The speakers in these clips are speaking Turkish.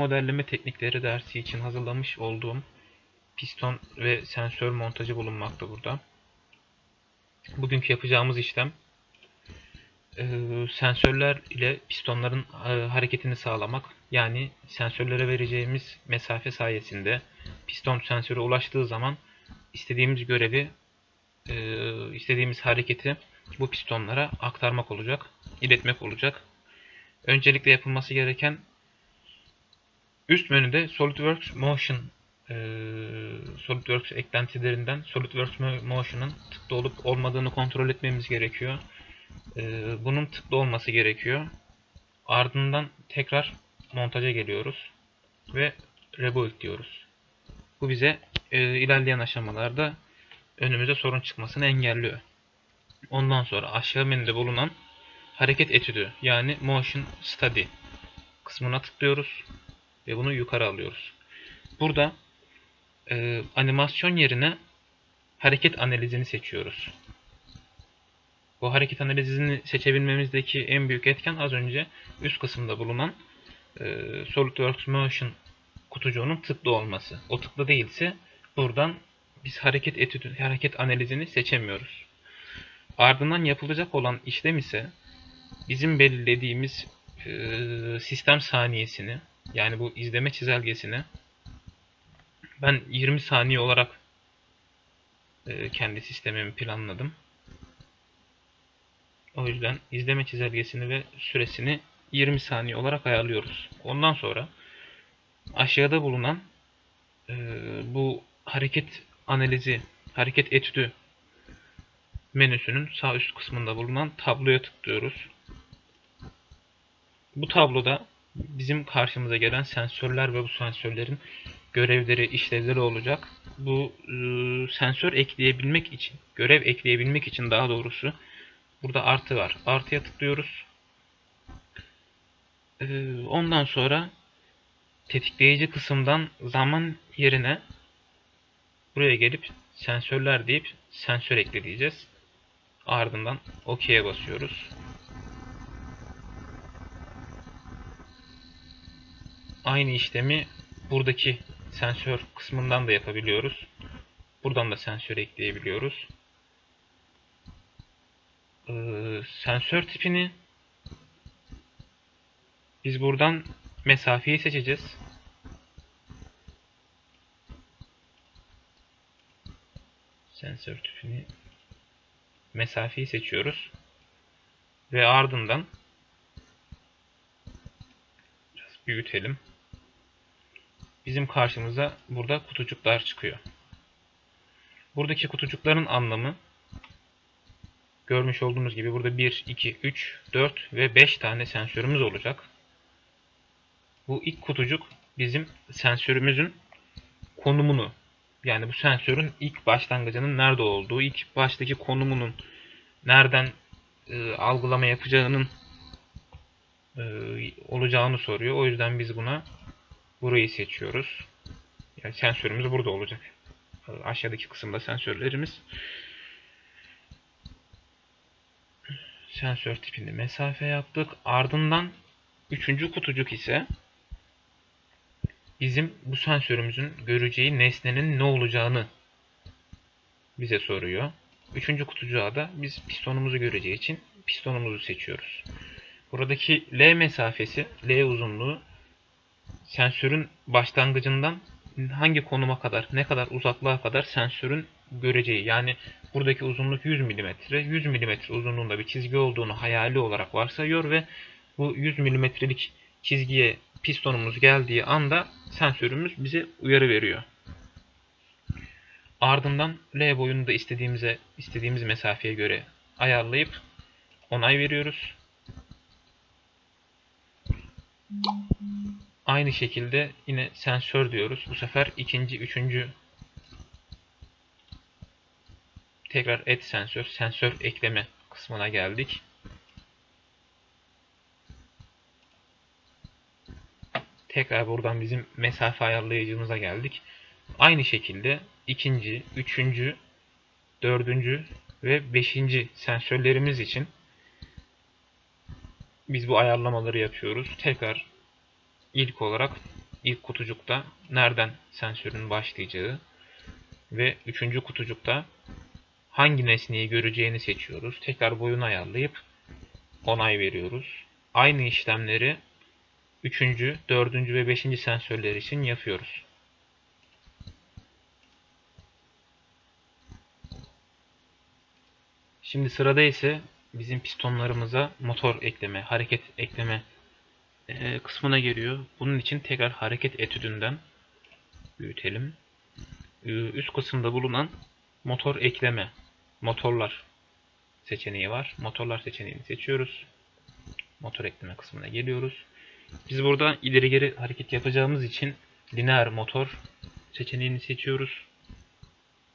modelleme teknikleri dersi için hazırlamış olduğum piston ve sensör montajı bulunmakta burada. Bugünkü yapacağımız işlem e, sensörler ile pistonların e, hareketini sağlamak. Yani sensörlere vereceğimiz mesafe sayesinde piston sensöre ulaştığı zaman istediğimiz görevi, e, istediğimiz hareketi bu pistonlara aktarmak olacak, iletmek olacak. Öncelikle yapılması gereken üst menüde SolidWorks Motion e, SolidWorks eklentilerinden SolidWorks Motion'ın tıklı olup olmadığını kontrol etmemiz gerekiyor. E, bunun tıklı olması gerekiyor. Ardından tekrar montaja geliyoruz ve Rebuild diyoruz. Bu bize e, ilerleyen aşamalarda önümüze sorun çıkmasını engelliyor. Ondan sonra aşağı menüde bulunan hareket etüdü yani Motion Study kısmına tıklıyoruz ve bunu yukarı alıyoruz. Burada e, animasyon yerine hareket analizini seçiyoruz. Bu hareket analizini seçebilmemizdeki en büyük etken az önce üst kısımda bulunan e, SolidWorks Motion kutucuğunun tıklı olması. O tıklı değilse buradan biz hareket etüdü, hareket analizini seçemiyoruz. Ardından yapılacak olan işlem ise bizim belirlediğimiz e, sistem saniyesini yani bu izleme çizelgesini ben 20 saniye olarak e, kendi sistemimi planladım. O yüzden izleme çizelgesini ve süresini 20 saniye olarak ayarlıyoruz. Ondan sonra aşağıda bulunan e, bu hareket analizi, hareket etüdü menüsünün sağ üst kısmında bulunan tabloya tıklıyoruz. Bu tabloda bizim karşımıza gelen sensörler ve bu sensörlerin görevleri, işlevleri olacak. Bu e, sensör ekleyebilmek için, görev ekleyebilmek için daha doğrusu burada artı var. Artıya tıklıyoruz. E, ondan sonra tetikleyici kısımdan zaman yerine buraya gelip sensörler deyip sensör ekle diyeceğiz. Ardından OK'ye basıyoruz. Aynı işlemi buradaki sensör kısmından da yapabiliyoruz. Buradan da sensör ekleyebiliyoruz. Ee, sensör tipini biz buradan mesafeyi seçeceğiz. Sensör tipini mesafeyi seçiyoruz. Ve ardından biraz büyütelim. Bizim karşımıza burada kutucuklar çıkıyor. Buradaki kutucukların anlamı görmüş olduğunuz gibi burada 1, 2, 3, 4 ve 5 tane sensörümüz olacak. Bu ilk kutucuk bizim sensörümüzün konumunu yani bu sensörün ilk başlangıcının nerede olduğu, ilk baştaki konumunun nereden e, algılama yapacağının e, olacağını soruyor. O yüzden biz buna burayı seçiyoruz. Yani sensörümüz burada olacak. Aşağıdaki kısımda sensörlerimiz. Sensör tipini mesafe yaptık. Ardından üçüncü kutucuk ise bizim bu sensörümüzün göreceği nesnenin ne olacağını bize soruyor. Üçüncü kutucuğa da biz pistonumuzu göreceği için pistonumuzu seçiyoruz. Buradaki L mesafesi, L uzunluğu sensörün başlangıcından hangi konuma kadar, ne kadar uzaklığa kadar sensörün göreceği. Yani buradaki uzunluk 100 mm. 100 mm uzunluğunda bir çizgi olduğunu hayali olarak varsayıyor ve bu 100 mm'lik çizgiye pistonumuz geldiği anda sensörümüz bize uyarı veriyor. Ardından L boyunu da istediğimize istediğimiz mesafeye göre ayarlayıp onay veriyoruz. Aynı şekilde yine sensör diyoruz. Bu sefer ikinci, üçüncü tekrar et sensör, sensör ekleme kısmına geldik. Tekrar buradan bizim mesafe ayarlayıcımıza geldik. Aynı şekilde ikinci, üçüncü, dördüncü ve beşinci sensörlerimiz için biz bu ayarlamaları yapıyoruz. Tekrar ilk olarak ilk kutucukta nereden sensörün başlayacağı ve üçüncü kutucukta hangi nesneyi göreceğini seçiyoruz. Tekrar boyunu ayarlayıp onay veriyoruz. Aynı işlemleri üçüncü, dördüncü ve beşinci sensörler için yapıyoruz. Şimdi sırada ise bizim pistonlarımıza motor ekleme, hareket ekleme e, kısmına geliyor. Bunun için tekrar hareket etüdünden büyütelim. E, üst kısımda bulunan motor ekleme, motorlar seçeneği var. Motorlar seçeneğini seçiyoruz. Motor ekleme kısmına geliyoruz. Biz burada ileri geri hareket yapacağımız için lineer motor seçeneğini seçiyoruz.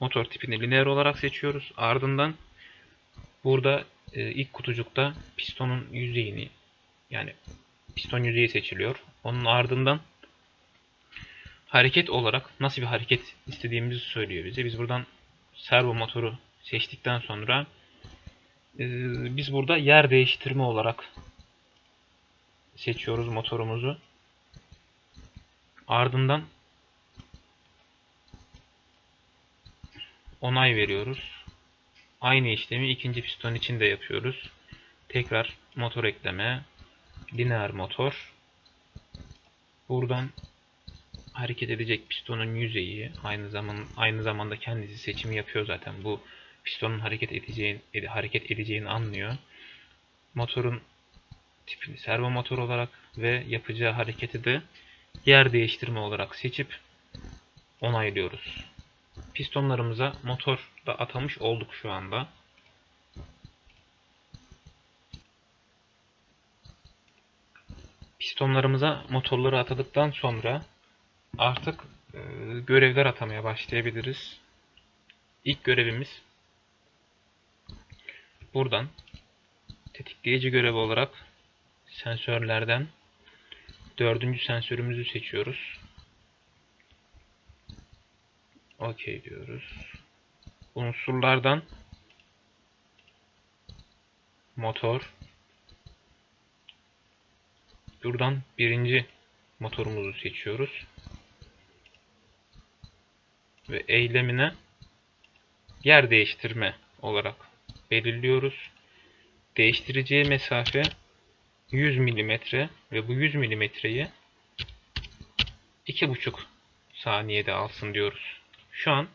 Motor tipini lineer olarak seçiyoruz. Ardından burada e, ilk kutucukta pistonun yüzeyini yani piston yüzeyi seçiliyor. Onun ardından hareket olarak nasıl bir hareket istediğimizi söylüyor bize. Biz buradan servo motoru seçtikten sonra e, biz burada yer değiştirme olarak seçiyoruz motorumuzu. Ardından onay veriyoruz. Aynı işlemi ikinci piston için de yapıyoruz. Tekrar motor ekleme, lineer motor. Buradan hareket edecek pistonun yüzeyi aynı zaman aynı zamanda kendisi seçimi yapıyor zaten. Bu pistonun hareket edeceğini hareket edeceğini anlıyor. Motorun tipini servo motor olarak ve yapacağı hareketi de yer değiştirme olarak seçip onaylıyoruz. Pistonlarımıza motor da atamış olduk şu anda. Pistonlarımıza motorları atadıktan sonra artık e, görevler atamaya başlayabiliriz. İlk görevimiz buradan tetikleyici görevi olarak sensörlerden dördüncü sensörümüzü seçiyoruz. OK diyoruz. Unsurlardan motor buradan birinci motorumuzu seçiyoruz. Ve eylemine yer değiştirme olarak belirliyoruz. Değiştireceği mesafe 100 mm ve bu 100 mm'yi 2,5 saniyede alsın diyoruz. Şu an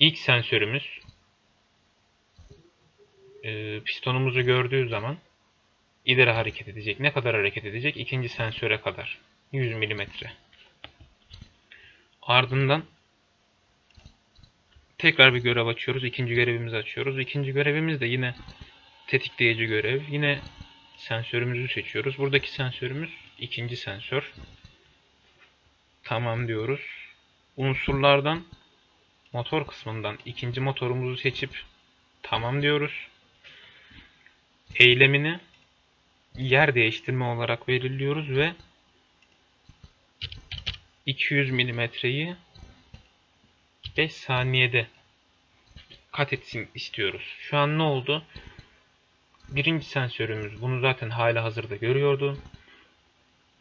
ilk sensörümüz e, pistonumuzu gördüğü zaman ileri hareket edecek. Ne kadar hareket edecek? İkinci sensöre kadar. 100 mm. Ardından tekrar bir görev açıyoruz. İkinci görevimizi açıyoruz. İkinci görevimiz de yine tetikleyici görev. Yine sensörümüzü seçiyoruz. Buradaki sensörümüz ikinci sensör. Tamam diyoruz. Unsurlardan motor kısmından ikinci motorumuzu seçip tamam diyoruz. Eylemini yer değiştirme olarak belirliyoruz ve 200 milimetreyi 5 saniyede kat etsin istiyoruz. Şu an ne oldu? Birinci sensörümüz bunu zaten hala hazırda görüyordu.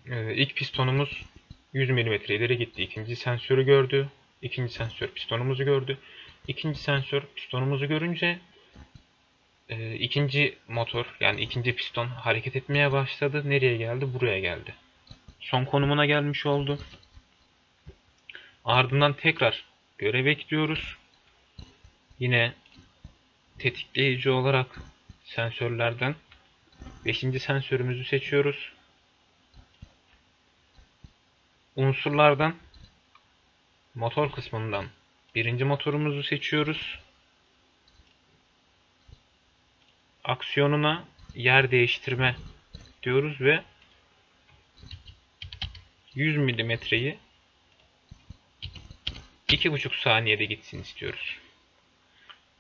Ee, ilk pistonumuz 100 mm ileri gitti. İkinci sensörü gördü. İkinci sensör pistonumuzu gördü. İkinci sensör pistonumuzu görünce e, ikinci motor yani ikinci piston hareket etmeye başladı. Nereye geldi? Buraya geldi. Son konumuna gelmiş oldu. Ardından tekrar görev ekliyoruz. Yine tetikleyici olarak sensörlerden 5. sensörümüzü seçiyoruz. Unsurlardan motor kısmından birinci motorumuzu seçiyoruz. Aksiyonuna yer değiştirme diyoruz ve 100 milimetreyi 2,5 saniyede gitsin istiyoruz.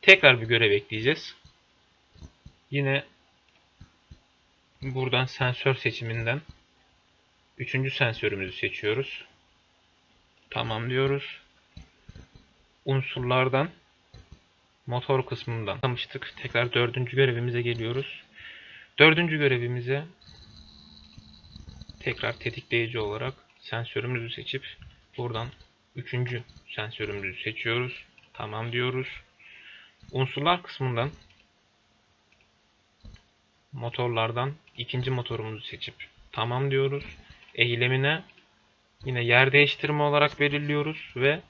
Tekrar bir görev ekleyeceğiz. Yine buradan sensör seçiminden üçüncü sensörümüzü seçiyoruz. Tamam diyoruz. Unsurlardan motor kısmından tanıştık. Tekrar dördüncü görevimize geliyoruz. Dördüncü görevimize tekrar tetikleyici olarak sensörümüzü seçip buradan üçüncü sensörümüzü seçiyoruz. Tamam diyoruz. Unsurlar kısmından motorlardan ikinci motorumuzu seçip tamam diyoruz. Eylemine yine yer değiştirme olarak belirliyoruz ve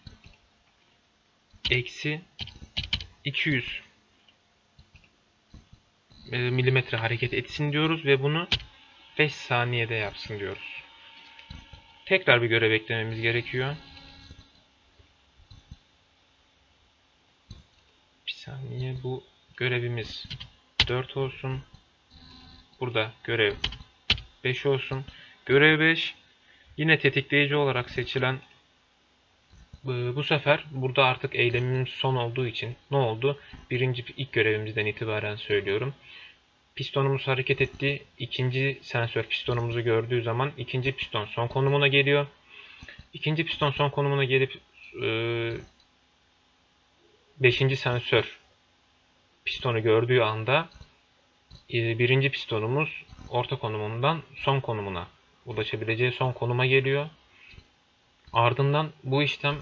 eksi 200 e, milimetre hareket etsin diyoruz ve bunu 5 saniyede yapsın diyoruz. Tekrar bir görev eklememiz gerekiyor. Bir saniye bu görevimiz 4 olsun. Burada görev 5 olsun. Görev 5 yine tetikleyici olarak seçilen bu bu sefer burada artık eylemimiz son olduğu için ne oldu? Birinci ilk görevimizden itibaren söylüyorum. Pistonumuz hareket etti. İkinci sensör pistonumuzu gördüğü zaman ikinci piston son konumuna geliyor. İkinci piston son konumuna gelip e, beşinci sensör pistonu gördüğü anda e, birinci pistonumuz orta konumundan son konumuna ulaşabileceği son konuma geliyor. Ardından bu işlem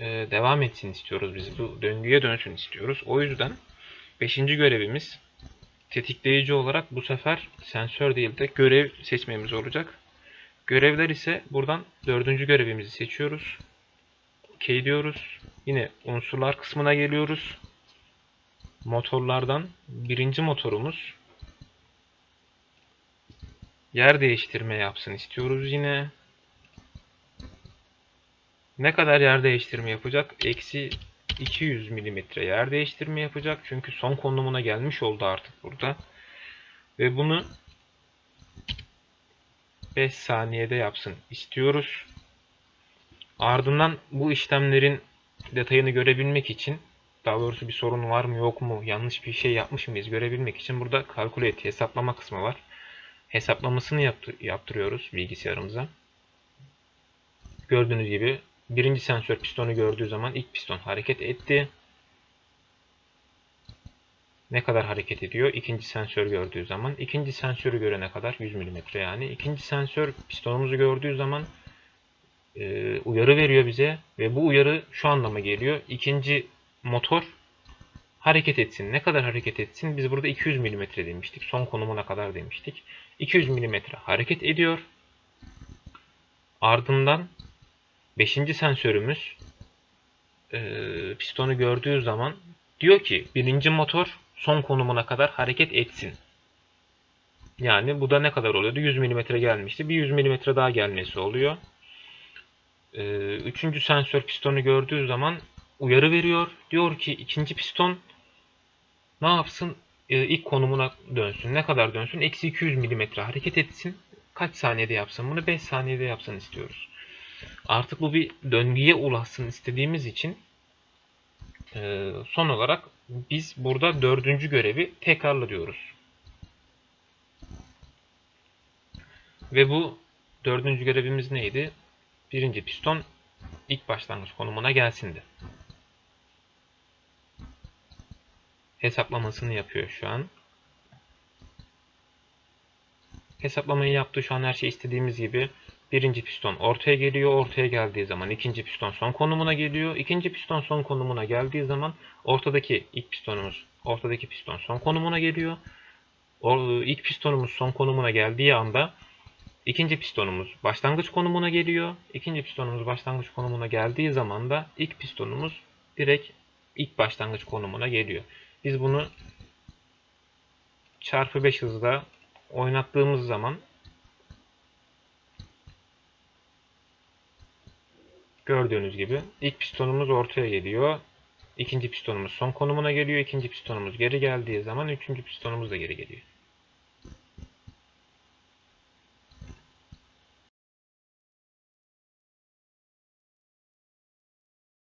devam etsin istiyoruz biz. Bu döngüye dönsün istiyoruz. O yüzden 5. görevimiz tetikleyici olarak bu sefer sensör değil de görev seçmemiz olacak. Görevler ise buradan dördüncü görevimizi seçiyoruz. OK diyoruz. Yine unsurlar kısmına geliyoruz. Motorlardan birinci motorumuz yer değiştirme yapsın istiyoruz yine. Ne kadar yer değiştirme yapacak? Eksi 200 mm yer değiştirme yapacak. Çünkü son konumuna gelmiş oldu artık burada. Ve bunu 5 saniyede yapsın istiyoruz. Ardından bu işlemlerin detayını görebilmek için daha doğrusu bir sorun var mı yok mu yanlış bir şey yapmış mıyız görebilmek için burada calculate hesaplama kısmı var. Hesaplamasını yaptı, yaptırıyoruz bilgisayarımıza. Gördüğünüz gibi birinci sensör pistonu gördüğü zaman ilk piston hareket etti. Ne kadar hareket ediyor? İkinci sensör gördüğü zaman. ikinci sensörü görene kadar 100 mm yani. İkinci sensör pistonumuzu gördüğü zaman e, uyarı veriyor bize. Ve bu uyarı şu anlama geliyor. İkinci motor hareket etsin. Ne kadar hareket etsin? Biz burada 200 mm demiştik. Son konumuna kadar demiştik. 200 mm hareket ediyor. Ardından 5. sensörümüz e, pistonu gördüğü zaman diyor ki birinci motor son konumuna kadar hareket etsin. Yani bu da ne kadar oluyordu? 100 mm gelmişti. Bir 100 mm daha gelmesi oluyor. E, üçüncü sensör pistonu gördüğü zaman uyarı veriyor. Diyor ki ikinci piston ne yapsın? E, ilk konumuna dönsün. Ne kadar dönsün? Eksi 200 mm hareket etsin. Kaç saniyede yapsın? Bunu 5 saniyede yapsın istiyoruz. Artık bu bir döngüye ulaşsın istediğimiz için e, son olarak biz burada dördüncü görevi tekrarla diyoruz. Ve bu dördüncü görevimiz neydi? Birinci piston ilk başlangıç konumuna gelsindi. Hesaplamasını yapıyor şu an. Hesaplamayı yaptı. Şu an her şey istediğimiz gibi. Birinci piston ortaya geliyor. Ortaya geldiği zaman ikinci piston son konumuna geliyor. İkinci piston son konumuna geldiği zaman ortadaki ilk pistonumuz ortadaki piston son konumuna geliyor. O, ilk pistonumuz son konumuna geldiği anda ikinci pistonumuz başlangıç konumuna geliyor. İkinci pistonumuz başlangıç konumuna geldiği zaman da ilk pistonumuz direkt ilk başlangıç konumuna geliyor. Biz bunu çarpı 5 hızla oynattığımız zaman gördüğünüz gibi ilk pistonumuz ortaya geliyor. İkinci pistonumuz son konumuna geliyor. İkinci pistonumuz geri geldiği zaman üçüncü pistonumuz da geri geliyor.